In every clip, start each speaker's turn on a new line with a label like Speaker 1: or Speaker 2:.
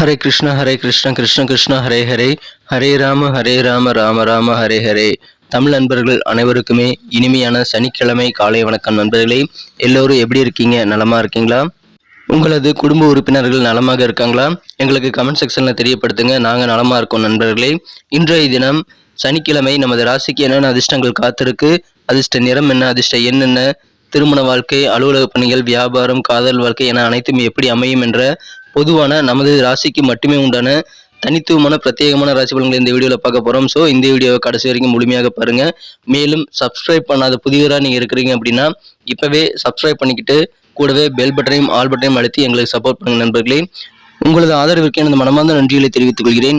Speaker 1: ஹரே கிருஷ்ண ஹரே கிருஷ்ண கிருஷ்ண கிருஷ்ண ஹரே ஹரே. ஹரே ராம ஹரே ராம ராம ராம ஹரே ஹரே. தமிழ் நண்பர்கள் அனைவருக்குமே இனிமையான சனிக்கிழமை காலை வணக்கம் நண்பர்களே. எல்லோரும் எப்படி இருக்கீங்க? நலமா இருக்கீங்களா? உங்களது குடும்ப உறுப்பினர்கள் நலமாக இருக்காங்களா? எங்களுக்கு கமெண்ட் செக்ஷனில் தெரியப்படுத்துங்க. நாங்கள் நலமா இருக்கோம் நண்பர்களே. இன்றைய தினம் சனிக்கிழமை நமது ராசிக்கு என்னென்ன அதிர்ஷ்டங்கள் காத்திருக்கு? அதிர்ஷ்ட நிறம் என்ன? அதிர்ஷ்ட என்னென்ன திருமண வாழ்க்கை அலுவலக பணிகள் வியாபாரம் காதல் வாழ்க்கை என அனைத்தும் எப்படி அமையும் என்ற பொதுவான நமது ராசிக்கு மட்டுமே உண்டான தனித்துவமான பிரத்யேகமான ராசி பலன்களை இந்த வீடியோவில் பார்க்க போகிறோம் ஸோ இந்த வீடியோவை கடைசி வரைக்கும் முழுமையாக பாருங்கள் மேலும் சப்ஸ்கிரைப் பண்ணாத புதியவராக நீங்கள் இருக்கிறீங்க அப்படின்னா இப்போவே சப்ஸ்கிரைப் பண்ணிக்கிட்டு கூடவே பெல் பட்டனையும் ஆல் பட்டனையும் அழுத்தி எங்களுக்கு சப்போர்ட் பண்ணுங்க நண்பர்களே. உங்களது ஆதரவிற்கு எனது மனமார்ந்த நன்றிகளை தெரிவித்துக் கொள்கிறேன்.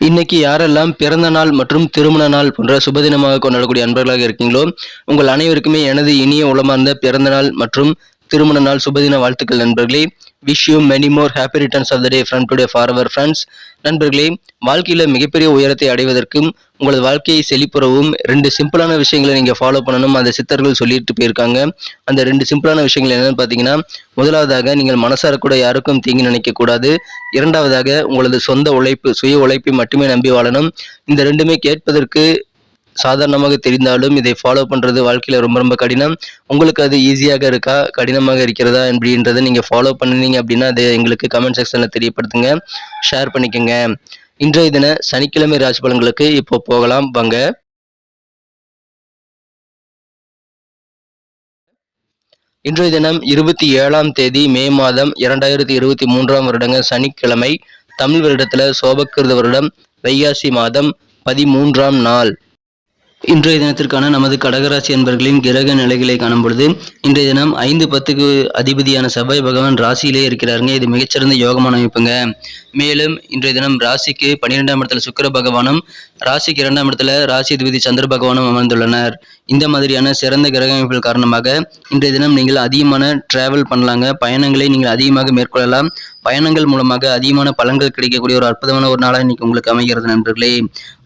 Speaker 1: இன்னைக்கு யாரெல்லாம் பிறந்த நாள் மற்றும் திருமண நாள் போன்ற சுபதினமாக கொண்டாடக்கூடிய அன்பர்களாக இருக்கீங்களோ உங்கள் அனைவருக்குமே எனது இனிய உளமார்ந்த பிறந்த நாள் மற்றும் திருமண நாள் சுபதின வாழ்த்துக்கள் நண்பர்களே. Wish you many more happy returns of the day from today for our friends நண்பர்களே வாழ்க்கையில் மிகப்பெரிய உயரத்தை அடைவதற்கும் உங்களது வாழ்க்கையை செழிப்புறவும் ரெண்டு சிம்பிளான விஷயங்களை நீங்கள் ஃபாலோ பண்ணணும் அந்த சித்தர்கள் சொல்லிட்டு போயிருக்காங்க. அந்த ரெண்டு சிம்பிளான விஷயங்கள் என்னென்னு பார்த்தீங்கன்னா முதலாவதாக நீங்கள் மனசார கூட யாருக்கும் தீங்கி நினைக்கக்கூடாது இரண்டாவதாக உங்களது சொந்த உழைப்பு சுய உழைப்பை மட்டுமே நம்பி வாழணும். இந்த ரெண்டுமே கேட்பதற்கு சாதாரணமாக தெரிந்தாலும் இதை ஃபாலோ பண்ணுறது வாழ்க்கையில் ரொம்ப ரொம்ப கடினம். உங்களுக்கு அது ஈஸியாக இருக்கா? கடினமாக இருக்கிறதா அப்படின்றத நீங்கள் ஃபாலோ பண்ணுனீங்க அப்படின்னா அதை எங்களுக்கு கமெண்ட் செக்ஷனில் தெரியப்படுத்துங்க. ஷேர் பண்ணிக்கோங்க. இன்றைய தின சனிக்கிழமை ராசி பலன்களுக்கு இப்போ போகலாம். வாங்க. இன்றைய தினம் இருபத்தி ஏழாம் தேதி மே மாதம் இரண்டாயிரத்தி இருபத்தி மூன்றாம் வருடங்க சனிக்கிழமை. தமிழ் வருடத்தில் சோபக்கிருத வருடம். வைகாசி மாதம் பதிமூன்றாம் நாள். இன்றைய தினத்திற்கான நமது கடகராசி என்பர்களின் கிரக நிலைகளை காணும் பொழுது இன்றைய தினம் ஐந்து பத்துக்கு அதிபதியான செவ்வாய் பகவான் ராசியிலே இருக்கிறாருங்க. இது மிகச்சிறந்த யோகமான அமைப்புங்க. மேலும் இன்றைய தினம் ராசிக்கு பன்னிரெண்டாம் இடத்துல சுக்கிர பகவானும் ராசிக்கு இரண்டாம் இடத்துல ராசி அதிபதி சந்திர பகவானும் அமர்ந்துள்ளனர். இந்த மாதிரியான சிறந்த கிரக அமைப்புகள் காரணமாக இன்றைய தினம் நீங்கள் அதிகமான டிராவல் பண்ணலாங்க. பயணங்களை நீங்கள் அதிகமாக மேற்கொள்ளலாம். பயணங்கள் மூலமாக அதிகமான பலன்கள் கிடைக்கக்கூடிய ஒரு அற்புதமான ஒரு நாளாக இன்னைக்கு உங்களுக்கு அமைகிறது நண்பர்களே.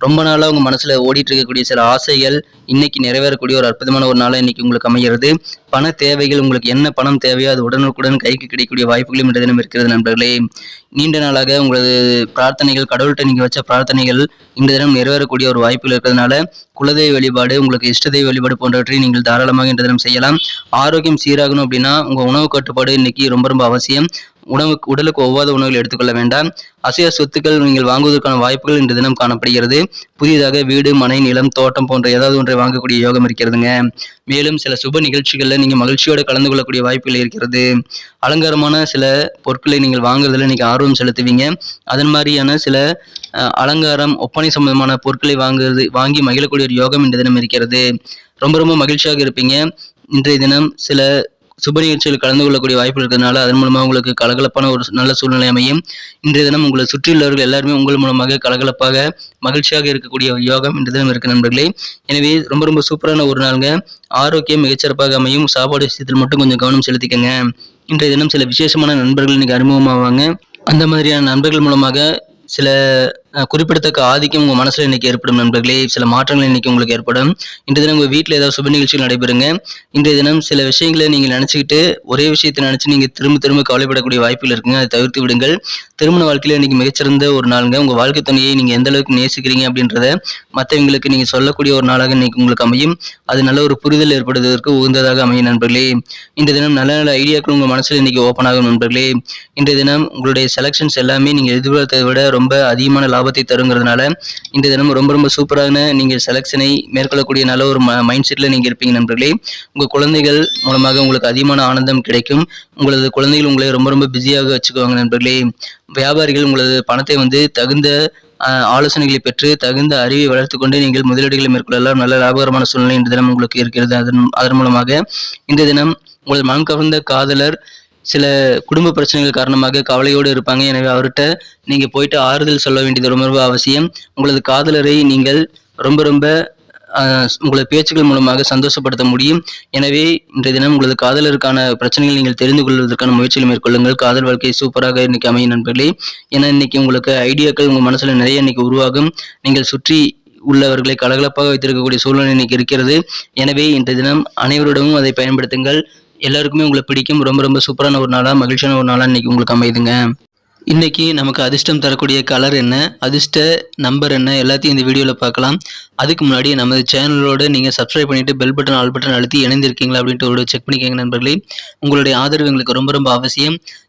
Speaker 1: ரொம்ப நாளாக உங்கள் மனசில் ஓடிட்டு இருக்கக்கூடிய சில ஆசைகள் இன்னைக்கு நிறைவேறக்கூடிய ஒரு அற்புதமான ஒரு நாளாக இன்னைக்கு உங்களுக்கு அமைகிறது. பண தேவைகள் உங்களுக்கு என்ன பணம் தேவையோ அது உடனுக்குடன் கைக்கு கிடைக்கக்கூடிய வாய்ப்புகளும் இன்றைய தினம் இருக்கிறது நண்பர்களே. நீண்ட நாளாக உங்களது பிரார்த்தனைகள் கடவுள்கிட்ட நீங்கள் வச்ச பிரார்த்தனைகள் இந்த தினம் நிறைவேறக்கூடிய ஒரு வாய்ப்புகள் இருக்கிறதுனால குலதெய்வ வழிபாடு உங்களுக்கு இஷ்டதெய்வ வழிபாடு போன்றவற்றை நீங்கள் தாராளமாக இந்த தினம் செய்யலாம். ஆரோக்கியம் சீராகணும் அப்படின்னா உங்கள் உணவு கட்டுப்பாடு இன்னைக்கு ரொம்ப ரொம்ப அவசியம். உணவு உடலுக்கு ஒவ்வாத உணவுகள் எடுத்துக்கொள்ள வேண்டாம். அசைய சொத்துக்கள் நீங்கள் வாங்குவதற்கான வாய்ப்புகள் இன்று தினம் காணப்படுகிறது. புதிதாக வீடு மனை நிலம் தோட்டம் போன்ற ஏதாவது ஒன்றை வாங்கக்கூடிய யோகம் இருக்கிறதுங்க. மேலும் சில சுப நிகழ்ச்சிகளில் நீங்கள் மகிழ்ச்சியோடு கலந்து கொள்ளக்கூடிய வாய்ப்புகள் இருக்கிறது. அலங்காரமான சில பொருட்களை நீங்கள் வாங்குறதுல நீங்கள் ஆர்வம் செலுத்துவீங்க. அதன் மாதிரியான சில அலங்காரம் ஒப்பனை சம்பந்தமான பொருட்களை வாங்குறது வாங்கி மகிழக்கூடிய ஒரு யோகம் இன்று தினம் இருக்கிறது. ரொம்ப ரொம்ப மகிழ்ச்சியாக இருப்பீங்க. இன்றைய தினம் சில சுப நிகழ்ச்சியில் கலந்து கொள்ளக்கூடிய வாய்ப்பு இருக்கிறதுனால அதன் மூலமாக உங்களுக்கு கலகலப்பான ஒரு நல்ல சூழ்நிலை அமையும். இன்றைய தினம் உங்களை சுற்றியுள்ளவர்கள் எல்லாருமே உங்கள் மூலமாக கலகலப்பாக மகிழ்ச்சியாக இருக்கக்கூடிய ஒரு யோகம் இன்றைய தினம் இருக்கு நண்பர்களே. எனவே ரொம்ப ரொம்ப சூப்பரான ஒரு நாளுங்க. ஆரோக்கியம் மிகச்சிறப்பாக அமையும். சாப்பாடு விஷயத்தில் மட்டும் கொஞ்சம் கவனம் செலுத்திக்கங்க. இன்றைய தினம் சில விசேஷமான நண்பர்கள் இன்னைக்கு அறிமுகமாவாங்க. அந்த மாதிரியான நண்பர்கள் மூலமாக சில குறிப்பிடத்தக்க ஆதிக்கம் உங்கள் மனசில் இன்னைக்கு ஏற்படும் நண்பர்களே. சில மாற்றங்கள் இன்னைக்கு உங்களுக்கு ஏற்படும். இன்றைய தினம் உங்கள் வீட்டில் ஏதாவது சுப நிகழ்ச்சிகள் நடைபெறுங்க. இன்றைய தினம் சில விஷயங்களை நீங்கள் நினச்சிக்கிட்டு ஒரே விஷயத்தை நினச்சி நீங்கள் திரும்ப திரும்ப கவலைப்படக்கூடிய வாய்ப்புகள் இருக்குங்க. அதை தவிர்த்து விடுங்கள். திருமண வாழ்க்கையில் இன்னைக்கு மிகச்சிறந்த ஒரு நாளுங்க. உங்கள் வாழ்க்கை துணையை நீங்கள் எந்த அளவுக்கு நேசிக்கிறீங்க அப்படின்றத மற்றவங்களுக்கு நீங்கள் சொல்லக்கூடிய ஒரு நாளாக இன்னைக்கு உங்களுக்கு அமையும். அது நல்ல ஒரு புரிதல் ஏற்படுவதற்கு உகந்ததாக அமையும் நண்பர்களே. இன்றைய தினம் நல்ல நல்ல ஐடியாக்கள் உங்கள் மனசில் இன்னைக்கு ஓப்பன் ஆகும் நண்பர்களே. இன்றைய தினம் உங்களுடைய செலெக்ஷன்ஸ் எல்லாமே நீங்கள் எதிர்பார்த்ததை விட ரொம்ப அதிகமான லாபம் லாபத்தை தருங்கிறதுனால இந்த தினம் ரொம்ப ரொம்ப சூப்பரான நீங்கள் செலெக்ஷனை மேற்கொள்ளக்கூடிய நல்ல ஒரு மைண்ட் செட்டில் நீங்கள் இருப்பீங்க நண்பர்களே. உங்கள் குழந்தைகள் மூலமாக உங்களுக்கு அதிகமான ஆனந்தம் கிடைக்கும். உங்களது குழந்தைகள் உங்களை ரொம்ப ரொம்ப பிஸியாக வச்சுக்குவாங்க நண்பர்களே. வியாபாரிகள் உங்களது பணத்தை வந்து தகுந்த ஆலோசனைகளை பெற்று தகுந்த அறிவை வளர்த்து கொண்டு நீங்கள் முதலீடுகளை மேற்கொள்ளலாம். நல்ல லாபகரமான சூழ்நிலை இந்த தினம் உங்களுக்கு இருக்கிறது. அதன் அதன் மூலமாக இந்த தினம் உங்கள் மனம் கவர்ந்த காதலர் சில குடும்ப பிரச்சனைகள் காரணமாக கவலையோடு இருப்பாங்க. எனவே அவர்கிட்ட நீங்க போயிட்டு ஆறுதல் சொல்ல வேண்டியது ரொம்ப ரொம்ப அவசியம். உங்களது காதலரை நீங்கள் ரொம்ப ரொம்ப உங்களது பேச்சுக்கள் மூலமாக சந்தோஷப்படுத்த முடியும். எனவே இன்றைய தினம் உங்களது காதலருக்கான பிரச்சனைகள் நீங்கள் தெரிந்து கொள்வதற்கான முயற்சிகளை மேற்கொள்ளுங்கள். காதல் வாழ்க்கை சூப்பராக இன்னைக்கு அமையும் நண்பர்களே. ஏன்னா இன்னைக்கு உங்களுக்கு ஐடியாக்கள் உங்கள் மனசில் நிறைய இன்னைக்கு உருவாகும். நீங்கள் சுற்றி உள்ளவர்களை கலகலப்பாக வைத்திருக்கக்கூடிய சூழ்நிலை இன்னைக்கு இருக்கிறது. எனவே இன்றைய தினம் அனைவரிடமும் அதை பயன்படுத்துங்கள். எல்லாருக்குமே உங்களை பிடிக்கும். ரொம்ப ரொம்ப சூப்பரான ஒரு நாளாக மகிழ்ச்சியான ஒரு நாளாக இன்னைக்கு உங்களுக்கு அமைதுங்க. இன்னைக்கு நமக்கு அதிர்ஷ்டம் தரக்கூடிய கலர் என்ன அதிர்ஷ்ட நம்பர் என்ன எல்லாத்தையும் இந்த வீடியோவில் பார்க்கலாம். அதுக்கு முன்னாடி நமது சேனலோடு நீங்கள் சப்ஸ்கிரைப் பண்ணிட்டு பெல் பட்டன் ஆல் பட்டன் அழுத்தி இணைந்திருக்கீங்களா அப்படின்ட்டு ஒரு செக் பண்ணிக்கோங்க நண்பர்களே. உங்களுடைய ஆதரவு எங்களுக்கு ரொம்ப ரொம்ப அவசியம்.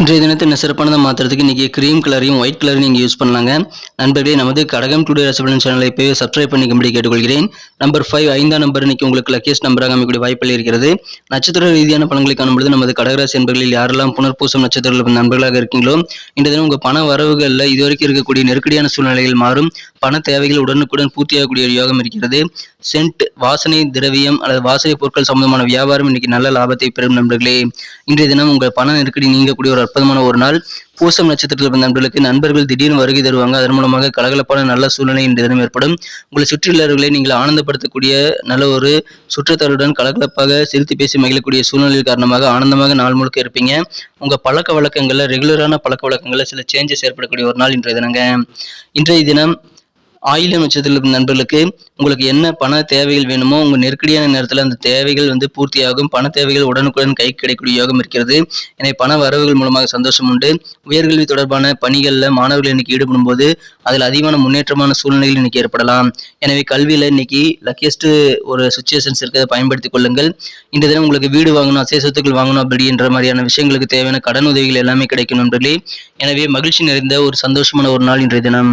Speaker 1: இன்றைய தினத்தை என்ன சிறப்பானதை மாற்றுறதுக்கு இன்றைக்கி க்ரீம் கலரையும் ஒயிட் கலரையும் நீங்கள் யூஸ் பண்ணலாங்க. நண்பர்களே நமது கடகம் டுடே ரசபலன் சேனலை இப்போவே சப்ஸ்கிரைப் பண்ணிக்கும்படி கேட்டுக்கொள்கிறேன். நம்பர் ஃபைவ் ஐந்தாம் நம்பர் இன்றைக்கி உங்களுக்கு லக்கியஸ்ட் நம்பராக அமைக்கக்கூடிய வாய்ப்புகள் இருக்கிறது. நட்சத்திர ரீதியான பலன்களை காணும்பொழுது நமது கடகராசி என்பர்களில் யாரெல்லாம் புனர்பூசம் நட்சத்திரங்கள் நண்பர்களாக இருக்கீங்களோ இன்றைய தினம் உங்கள் பண வரவுகளில் இதுவரைக்கும் இருக்கக்கூடிய நெருக்கடியான சூழ்நிலைகள் மாறும். பண தேவைகள் உடனுக்குடன் பூர்த்தியாகக்கூடிய யோகம் இருக்கிறது. சென்ட் வாசனை திரவியம் அல்லது வாசனை பொருட்கள் சம்பந்தமான வியாபாரம் இன்னைக்கு நல்ல லாபத்தை பெறும் நண்பர்களே. இன்றைய தினம் உங்கள் பண நெருக்கடி நீங்கக்கூடிய ஒரு அற்புதமான ஒரு நாள். பூசம் நட்சத்திரத்தில் பிறந்த நண்பர்களுக்கு நண்பர்கள் திடீர்னு வருகை தருவாங்க. அதன் மூலமாக கலகலப்பான நல்ல சூழ்நிலை இன்றைய தினம் ஏற்படும். உங்களை சுற்றியுள்ளவர்களை நீங்கள் ஆனந்தப்படுத்தக்கூடிய நல்ல ஒரு சுற்றத்தாருடன் கலகலப்பாக சிரித்து பேசி மகிழக்கூடிய சூழ்நிலை காரணமாக ஆனந்தமாக நாள் முழுக்க இருப்பீங்க. உங்க பழக்க வழக்கங்களில் ரெகுலரான பழக்க வழக்கங்களில் சில சேஞ்சஸ் ஏற்படக்கூடிய ஒரு நாள் இன்றைய தினங்க. இன்றைய தினம் ஆயிலம் நட்சத்திரத்தில் இருக்கும் நண்பர்களுக்கு உங்களுக்கு என்ன பண தேவைகள் வேணுமோ உங்கள் நெருக்கடியான நேரத்தில் அந்த தேவைகள் வந்து பூர்த்தியாகும். பண தேவைகள் உடனுக்குடன் கை கிடைக்கக்கூடிய யோகம் இருக்கிறது. எனவே பண வரவுகள் மூலமாக சந்தோஷம் உண்டு. உயர்கல்வி தொடர்பான பணிகளில் மாணவர்கள் இன்னைக்கு ஈடுபடும் போது அதில் அதிகமான முன்னேற்றமான சூழ்நிலைகள் இன்னைக்கு ஏற்படலாம். எனவே கல்வியில் இன்னைக்கு லக்கியஸ்ட் ஒரு சுச்சுவேஷன்ஸ் இருக்கிறத பயன்படுத்திக் கொள்ளுங்கள். இந்த தினம் உங்களுக்கு வீடு வாங்கணும் அசை சொத்துக்கள் வாங்கணும் அப்படின்ற மாதிரியான விஷயங்களுக்கு தேவையான கடன் உதவிகள் எல்லாமே கிடைக்கும் நண்பர்களே. எனவே மகிழ்ச்சி நிறைந்த ஒரு சந்தோஷமான ஒரு நாள் இன்றைய தினம்.